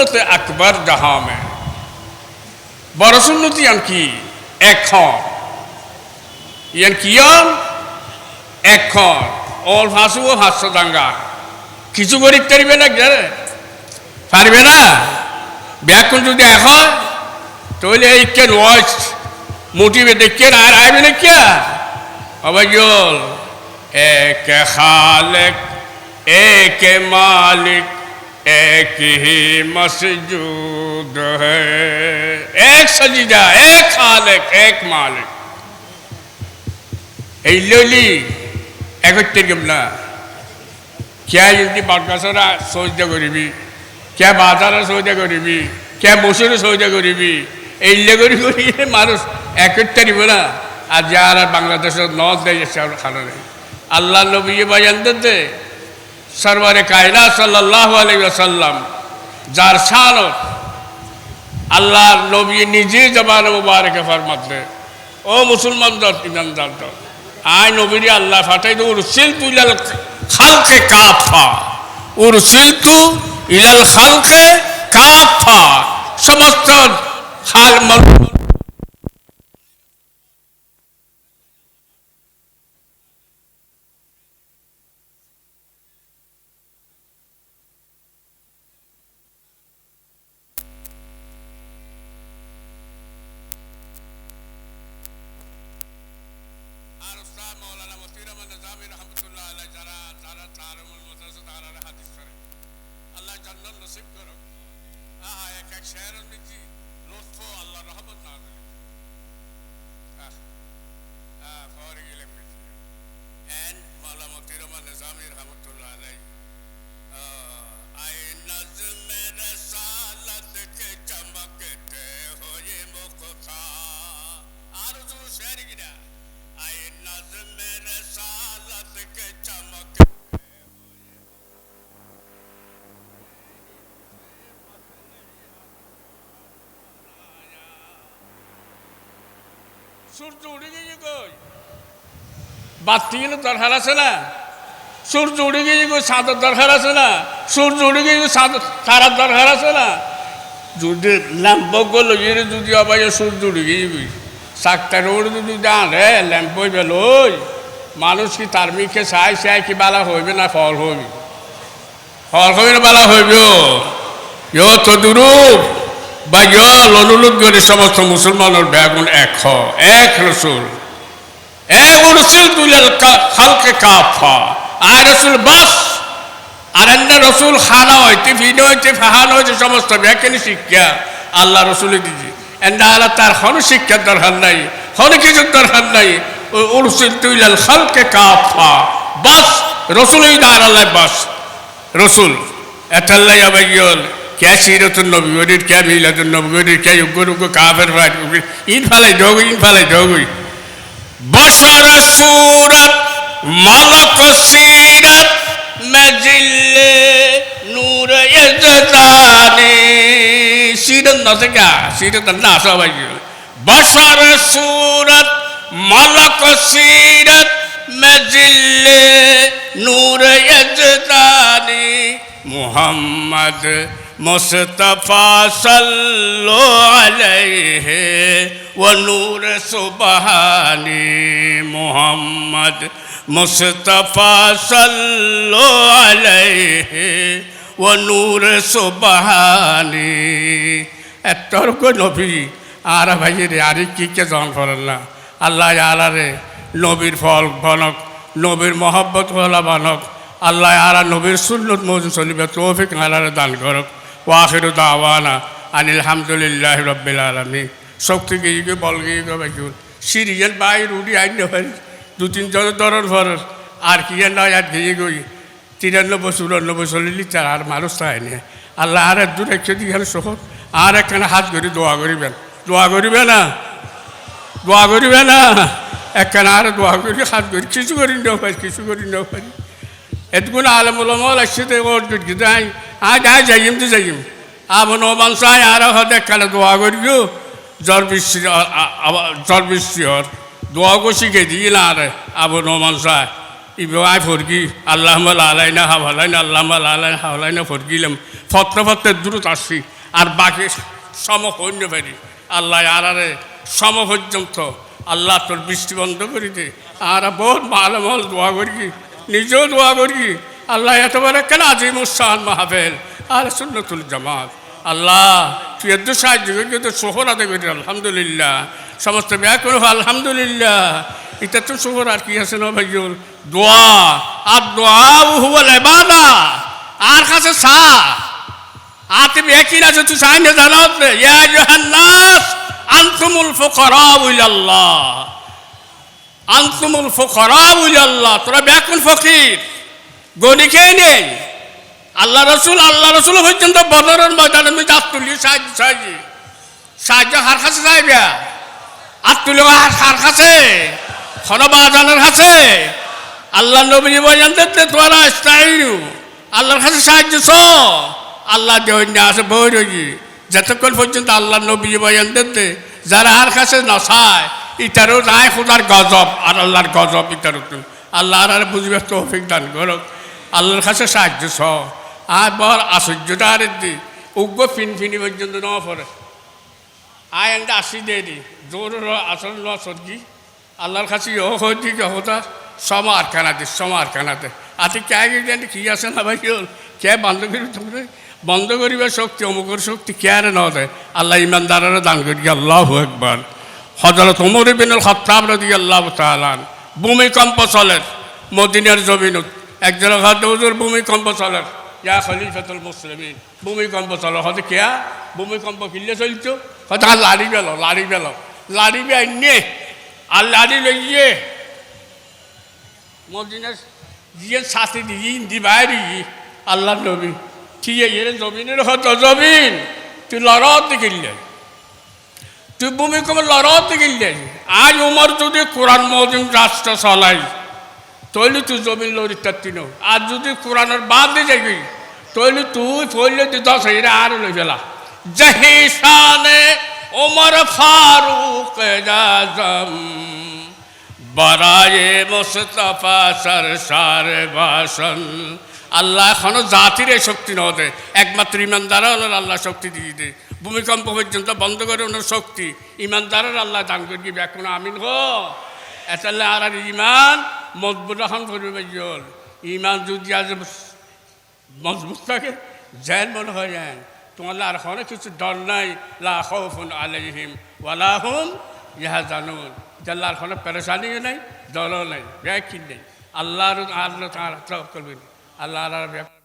সুন্নত আকবর জাহা মে বড় সুন্নত ইয়ান কি এখন ইয়ান কিয়ন এখন অল ফাঁসু ও ফাঁসশো দাঙ্গা কিছু গরিব পারিবে না গেলে পারবে না ব্যাকুল যদি এখন তাহলে এই কে ওয়াচ মোটিভে দেখে আর আইবে না কে অবাজল এক খালেক এক মালিক এক ही मसजूद है एक सजीदा एक खालेक एक मालिक এই ললি একত্রে গেমলা কে যদি বাগাছরা সৌদা করিবি কে বাজারে সৌদা করিবি কে বসুরে সৌদা করিবি এই করি করি মানুষ একত্রে দিব না আর যারা বাংলাদেশের নদ দেয় খানা নেই আল্লাহ নবী বায়ান দিতে সরবারে কায়না সাল্লাহ আলাইসাল্লাম যার শান আল্লাহ নবী নিজে জবান মুবারকে ফরমাতে ও মুসলমান ইমানদার দল, আয় নবীর আল্লাহ ফাটাই তো উরসিল তু ইলাল খালকে কাফা উরসিল তু ইলাল খালকে কাফা সমস্ত খাল মল উস্তাদ মাওলানা মুফতি রহমান নিজামী রহমতুল্লাহ আলাইহ যারা যারা তারুমুল মাদ্রাসা তারা হাদিস করে আল্লাহ জান্নাত নসিব করো আহা এক এক শের দিচ্ছি লুৎফ আল্লাহ রহমত না করে আহ ফরে গেলে এন মাওলানা মুফতি রহমান নিজামী রহমতুল্লাহ আলাইহ আয় নজমে রসালত কে চমকতে হোয়ে মুখা আর তো শের গিরা সূর্য উঠে গিয়ে কই? বাতি গেলে দরকার আছে না? সূর্য উঠে গিয়ে কই? চাঁদের দরকার আছে না? সূর্য উঠে গিয়ে চাঁদ তারার দরকার আছে না? যদি ল্যাম্প গেল যদি আবার সূর্য উঠে গিয়ে সাকটার ওর যদি জানে ল্যাম্প হইবে লই। মানুষ কি তার মিখে চাই চাই কি বালা হইবে না ফল হইবে? ফল হইবে না বালা হইবে ইয় তদুরূপ বা ইয় লনুলুক করে সমস্ত মুসলমানের ব্যাগুন এক হ, এক রসুল। এক রসুল তুলেল হালকে কাফা আর রসুল বাস। আর এন্ড রসুল খানা হইতে, ফিনে হইতে, ফাহানো হইতে, সমস্ত ব্যাখ্যানি শিক্ষা। আল্লাহ রসুলে দিদি এন্ড আল্লাহ তার হন শিক্ষার দরকার নাই, হন কিছুর দরকার নাই। উরসিল তুইলাল খালকে কাফা বাস, রসুলই দাঁড় আল্লাহ বাস। রসুল এতাল্লাই আবাইল কে সিরতুল নবী গরির কে মিলাতুল নবী গরির কে উগ্র কাফের ভাই ইন ফালাই ঢোগুই ইন ফালাই ঢোগুই বসর সুরত মালক সিরত। সিরত নসকা সিরত না, সবাই বসর সুরত, মালক সিরত মজিল্লে নূর ইজদানে মোহাম্মদ মুস্তফা সাল্লো আলাইহি ও নূর সুবহানি, মোহাম্মদ মুস্তফা সাল্লো আলাইহি ও নূর সুবহানি। এতর্ক নবী। আর ভাইয়ের আরে কি কে জন ফলেন না? আল্লাহ আলারে নবীর ফল বনক, নবীর মহব্বত হলা বানক। আল্লাহ আরা নবীর সুন্নত মজুদ চলিবে, তৌফিক আলারে দান করক। ওয়াখির দাওয়ানা আনিল হামদুলিল্লাহ রব্বিল আলমী শক্তি গিয়ে বল গিয়ে সিরিয়াল বাই রুটি আইন হয় দু তিন জন ফরর আর কি নয়, আর গিয়ে গই, তিরানব্বই চুরানব্বই চল্লিশ আর মানুষ তাই নে। আল্লাহ আর দূর একশো দিকে শহর আর একখানে হাত ধরে দোয়া করিবেন। দোয়া করিবে না? দোয়া করিবে না? একখানে আর দোয়া করি, হাত ধরি কিছু করি নেও পারি কিছু করি নেও পারি এতগুলো আলমুলমল একসাথে ওর যাই আজ আজ যাইম তো যাইম আমন ওমান চাই আর হতে কালে দোয়া করিও। জ্বর বৃষ্টি জ্বর বৃষ্টি হর। দোয়া কো শিখে দিই না আরে আবন ওমান চাই ইবাই ফরগি। আল্লাহ আলাইনা হাওয়ালাইনা আল্লাহ আলাইনা হাওয়ালাইনা ফরগিলাম। ফত্র, ফত্রের দূরত আসছি। আর বাকি সম সৈন্য ফেরি আল্লাহ আরারে সম পর্যন্ত আল্লাহ তোর বৃষ্টি বন্ধ করি দে। আর বহুত মাল মাল দোয়া করি, নিজেও দোয়া করি। আল্লাহ এতবারে কেন আজিম উৎসাহ মাহাবেল আর সুন্নতুল জামাত। আল্লাহ, তুই এত সাহায্য করি তো শোহর আদায় করি, আলহামদুলিল্লাহ। সমস্ত ব্যয় করো, আলহামদুলিল্লাহ। এটা তো শোহর আর কি আছে না ভাইজুল? দোয়া। আর দোয়া হুয়াল এবাদা আর কাছে সা আর তুমি একই না তুই সাই না জানো ইয়া জাহান্নাস আনতুমুল ফুকরা ইলাল্লাহ। আনতুমুল ফুকরা ইলাল্লাহ, তোরা ব্যাকুল ফকির। গনি খেয়ে নেই আল্লাহ রসুল আল্লাহ রসুল পর্যন্ত বদরের ময়দানে আমি হাত তুলি সাহায্য সাহায্য সাহায্য হার কাছে চাইবে হাত তুলি হার কাছে। হনবাজানের কাছে। আল্লাহ নবী দেখতে তোরা স্টাইলু। আল্লাহর কাছে সাহায্য চ আল্লাহ আছে বই রয়েছি যতক্ষণ পর্যন্ত আল্লাহ নবী বলেন দেখতে যারা আর কাছে নসায় ইটারও নাই খোদার গজব, আর আল্লাহর গজব ইটারও আল্লাহ আর বুঝবে, তৌফিক দান করক। আল্লাহর কাছে সাহায্য ছ আর বর আশ্চর্যটা আর দি উগ্র ফিন ফিনি পর্যন্ত ন পড়ে। আয় একটা আসি দিয়ে দি জোর আসল ন সর্জি আল্লাহর কাছে ও হইতি হতা? সমার কানাতে সমার কানাতে আতি কে গেলে কি আছে না ভাই কে বন্ধ করি তোমরা বন্ধ করিবার শক্তি অমুকর শক্তি কে আর ন দেয় আল্লাহ ইমানদারেরা দান করি আল্লাহ একবার হজরত ওমর বিনুল খত্তাব রদি আল্লাহ তালান ভূমিকম্প চলের মদিনার জমিনত একজন হুজুর ভূমিকম্প চলের ইয়া খলিফাতুল মুসলিমিন ভূমিকম্প চলো হয়তো কেয়া ভূমিকম্প কিনলে চলছো হয়তো আর লাড়ি গেল লাড়ি গেল লাড়ি বে আর লাড়ি লইয়ে মদিনার গিয়ে সাথে দিয়ে দি বাইরে আল্লাহ নবী ঠিক আছে জমিনের হতো জমিন তুই লড়াতে কিনলে তুই ভূমিকম্প লড়াতে কিনলে আজ উমর যদি কোরআন মজিম রাষ্ট্র চলাই তৈলি তুই জমিন লড়ি তাত্তি নো আর যদি কোরআনের বাদ দিয়ে যাবি তৈলি তুই ফইলে তুই দশ হাজার আর লই ফেলা জহিসানে ওমর ফারুক আজম বরায়ে মোস্তফা সর সার বাসন। আল্লাহ এখনও জাতির শক্তি ন দে একমাত্র ইমানদারা হলেন আল্লাহ শক্তি দিয়ে দে ভূমিকম্প পর্যন্ত বন্ধ করে ওনার শক্তি। ইমানদারের আল্লাহ দান করে দিবে, এখন আমিন হো। এতালে আর আর ইমান মজবুত রাখন করবে ভাইজল ইমান যদি আজ মজবুত থাকে জেন মনে হয় যায় তোমার আর কিছু ডর নাই। লা খৌফুন আলাইহিম ওয়ালা হুম ইহা জানুন আল্লাহর কোনো পেরেশানিও নেই দলও নেই ব্যয় নেই। আল্লাহর আল্লাহ তার করবেন। আল্লাহ